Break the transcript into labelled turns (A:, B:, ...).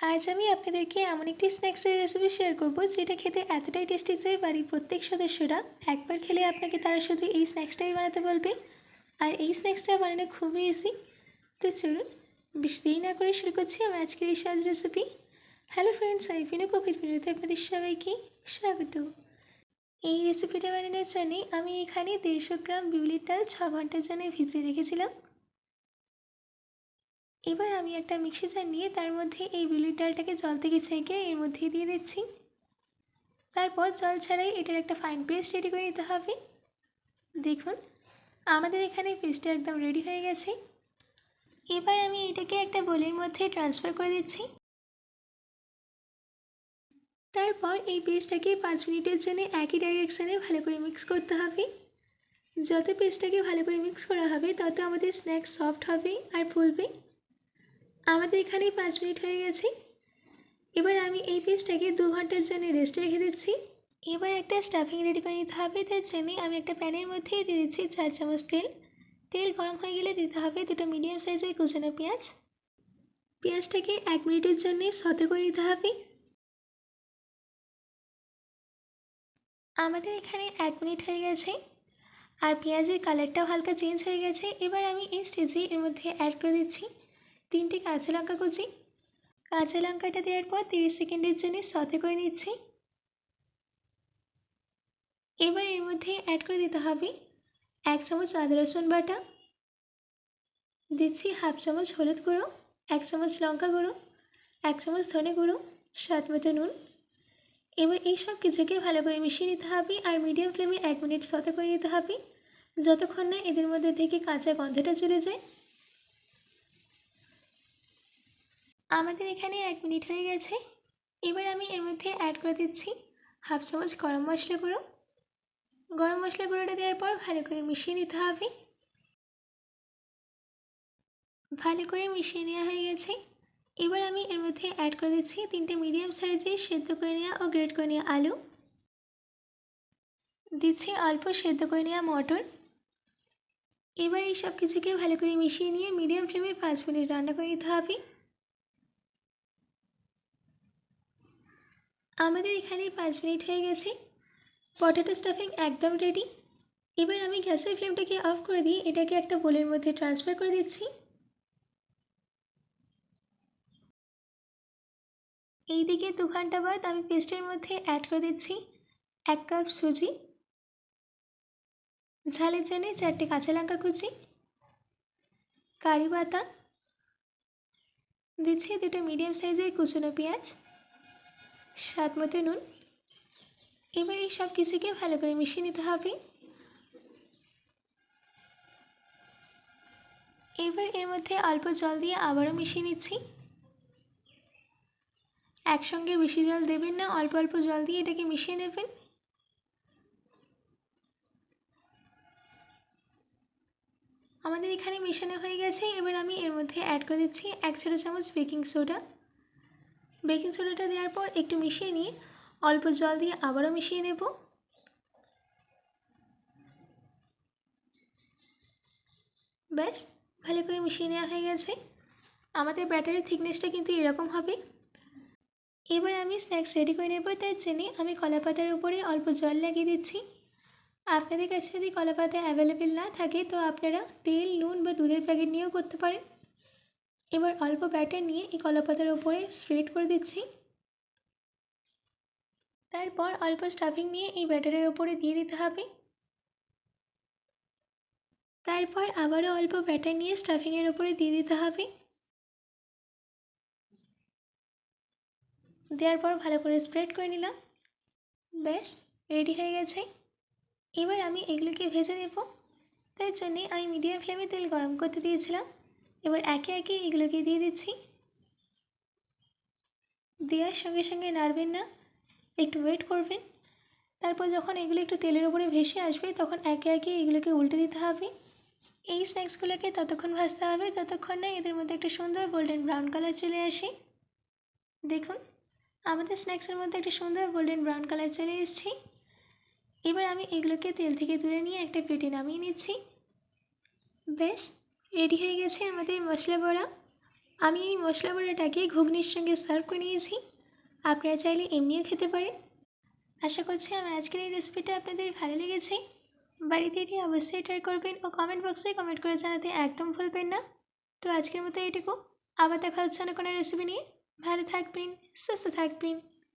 A: আজ আমি আপনাদেরকে এমন একটি স্ন্যাক্সের রেসিপি শেয়ার করব, যেটা খেতে এতটাই টেস্টি যে বাড়ির প্রত্যেক সদস্যরা একবার খেলে আপনাকে তারা শুধু এই স্ন্যাক্সটাই বানাতে বলবে। আর এই স্ন্যাক্সটা বানানো খুবই ইজি তো চলুন, বেশি দেরি না করে শুরু করছি আমার আজকের এই সহজ রেসিপি হ্যালো ফ্রেন্ডস আমি ফিনো কোকির ভিডিওতে আপনাদের সবাইকে স্বাগত। এই রেসিপিটা বানানোর জন্যে আমি এখানে দেড়শো গ্রাম বিউলির ডাল ছ ঘণ্টার জন্য ভিজিয়ে রেখেছিলাম। এবার আমি একটা মিক্সি জার নিয়ে তার মধ্যে এই বিউলির ডালটাকে জল থেকে ছেঁকে এর মধ্যে দিয়ে দিচ্ছি। তারপর জল ছাড়াই এটার একটা ফাইন পেস্ট রেডি করে নিতে হবে। দেখুন, আমাদের এখানে পেস্টটা একদম রেডি হয়ে গেছে। এবার আমি এটাকে একটা বোলের মধ্যে ট্রান্সফার করে দিচ্ছি। তারপর এই পেস্টটাকে পাঁচ মিনিটের জন্য একই ডাইরেকশানে ভালো করে মিক্স করতে হবে। যত পেস্টটাকে ভালো করে মিক্স করা হবে, তত আমাদের স্ন্যাক্স সফট হবে আর ফুলবে। আমাদের এখানেই পাঁচ মিনিট হয়ে গেছে। এবার আমি এই পেস্টটাকে দু ঘণ্টার জন্য রেস্টে রেখে দিচ্ছি। এবার একটা স্টাফিং রেডি করে নিতে হবে। তার জন্য আমি একটা প্যানের মধ্যেই দিয়ে দিচ্ছি চার চামচ তেল। তেল গরম হয়ে গেলে দিতে হবে দুটো মিডিয়াম সাইজের কুচানো পেঁয়াজ। পেঁয়াজটাকে এক মিনিটের জন্য সতে করে নিতে হবে। আমাদের এখানে এক মিনিট হয়ে গেছে। আর পেঁয়াজের কালারটাও হালকা চেঞ্জ হয়ে গেছে। এবার আমি এই স্টেজে এর মধ্যে অ্যাড করে দিচ্ছি। তিনটে কাঁচা লঙ্কা কুচি। কাঁচা লঙ্কাটা দেওয়ার পর তিরিশ সেকেন্ডের জন্য সতে করে নিচ্ছি। এবার এর মধ্যে অ্যাড করে দিতে হবে এক চামচ আদা রসুন বাটা। দিচ্ছি হাফ চামচ হলুদ গুঁড়ো, এক চামচ লঙ্কা গুঁড়ো, এক চামচ ধনে গুঁড়ো, স্বাদ মতো নুন। এবার এই সব কিছুকে ভালো করে মিশিয়ে নিতে হবে আর মিডিয়াম ফ্লেমে এক মিনিট সতে করে নিতে হবে। যতক্ষণ না এদের মধ্যে থেকে কাঁচা গন্ধটা চলে যায়। আমাদের এখানে এক মিনিট হয়ে গেছে। এবার আমি এর মধ্যে অ্যাড করে দিচ্ছি হাফ চামচ গরম মশলা গুঁড়ো। গরম মশলা গুঁড়োটা দেওয়ার পর ভালো করে মিশিয়ে নিতে হবে। ভালো করে মিশিয়ে নেওয়া হয়ে গেছে। এবার আমি এর মধ্যে অ্যাড করে দিচ্ছি তিনটে মিডিয়াম সাইজের সেদ্ধ করে নেওয়া ও গ্রেড করে নেওয়া আলু। দিচ্ছি অল্প সেদ্ধ করে নেওয়া মটর। এবার এই সব কিছুকে ভালো করে মিশিয়ে নিয়ে মিডিয়াম ফ্লেমে পাঁচ মিনিট রান্না করে নিতে হবে। আমাদের এখানে পাঁচ মিনিট হয়ে গেছে। পটেটো স্টাফিং একদম রেডি এবার আমি গ্যাসের ফ্লেমটাকে অফ করে দিয়ে এটাকে একটা বোলের মধ্যে ট্রান্সফার করে দিচ্ছি। এইদিকে দু ঘণ্টা বাদ আমি পেস্টের মধ্যে অ্যাড করে দিচ্ছি এক কাপ সুজি, ঝালের জন্য চারটে কাঁচা লঙ্কা কুচি, কারি পাতা, দিচ্ছি দুটো মিডিয়াম সাইজের কুচনো পেঁয়াজ। স্বাদ মতো নুন। এবার এই সব কিছুকে ভালো করে মিশিয়ে নিতে হবে। এবার এর মধ্যে অল্প জল দিয়ে আবারও মিশিয়ে নিচ্ছি। একসঙ্গে বেশি জল দেবেন না, অল্প অল্প জল দিয়ে এটাকে মিশিয়ে নেবেন। আমাদের এখানে মেশানো হয়ে গেছে। এবার আমি এর মধ্যে অ্যাড করে দিচ্ছি এক ছোটো চামচ বেকিং সোডা বেকিং সোডাটা দেওয়ার পর একটু মিশিয়ে নিয়ে অল্প জল দিয়ে আবারও মিশিয়ে নেব। ব্যাস, ভালো করে মিশিয়ে নেওয়া হয়ে গেছে। আমাদের ব্যাটারির থিকনেসটা কিন্তু এরকম হবে। এবার আমি স্ন্যাক্স রেডি করে নেব, তার জন্য আমি কলা পাতার উপরে অল্প জল লাগিয়ে দিচ্ছি। আপনাদের কাছে যদি কলা পাতা অ্যাভেলেবেল না থাকে, তো আপনারা তেল, নুন বা দুধের প্যাকেট নিয়েও করতে পারেন। এবার অল্প ব্যাটার নিয়ে এই কলা পাতার উপরে স্প্রেড করে দিচ্ছি। তারপর অল্প স্টাফিং নিয়ে এই ব্যাটারের উপরে দিয়ে দিতে হবে। তারপর আবারও অল্প ব্যাটার নিয়ে স্টাফিংয়ের উপরে দিয়ে দিতে হবে। দেওয়ার পর ভালো করে স্প্রেড করে নিলাম। ব্যাস, রেডি হয়ে গেছে। এবার আমি এগুলোকে ভেজে নেব। তাই জন্যে আমি মিডিয়াম ফ্লেমে তেল গরম করতে দিয়েছিলাম। এবার একে একে এগুলোকে দিয়ে দিচ্ছি। দেওয়ার সঙ্গে সঙ্গে নাড়বেন না, একটু ওয়েট করবেন। তারপর যখন এগুলো একটু তেলের উপরে ভেসে আসবে, তখন একে একে এগুলোকে উল্টে দিতে হবে। এই স্ন্যাক্সগুলোকে ততক্ষণ ভাজতে হবে, যতক্ষণ না এদের মধ্যে একটা সুন্দর গোল্ডেন ব্রাউন কালার চলে আসে। দেখুন, আমাদের স্ন্যাক্সের মধ্যে একটা সুন্দর গোল্ডেন ব্রাউন কালার চলে এসেছি। এবার আমি এগুলোকে তেল থেকে তুলে নিয়ে একটা প্লেটে নামিয়ে নিচ্ছি। ব্যাস রেডি হয়ে গেছে আমাদের মশলা বড়া। আমি এই মশলা বড়াটাকে ঘুগনির সঙ্গে সার্ভ করে নিয়েছি। আপনারা চাইলে এমনিও খেতে পারেন। আশা করছি আমার আজকের এই রেসিপিটা আপনাদের ভালো লেগেছে। বাড়িতে এটি অবশ্যই ট্রাই করবেন ও কমেন্ট বক্সে কমেন্ট করে জানাতে একদম ভুলবেন না। তো আজকের মতো এটুকু আবার দেখা হচ্ছে অন্য কোনো রেসিপি নিয়ে। ভালো থাকবেন, সুস্থ থাকবেন।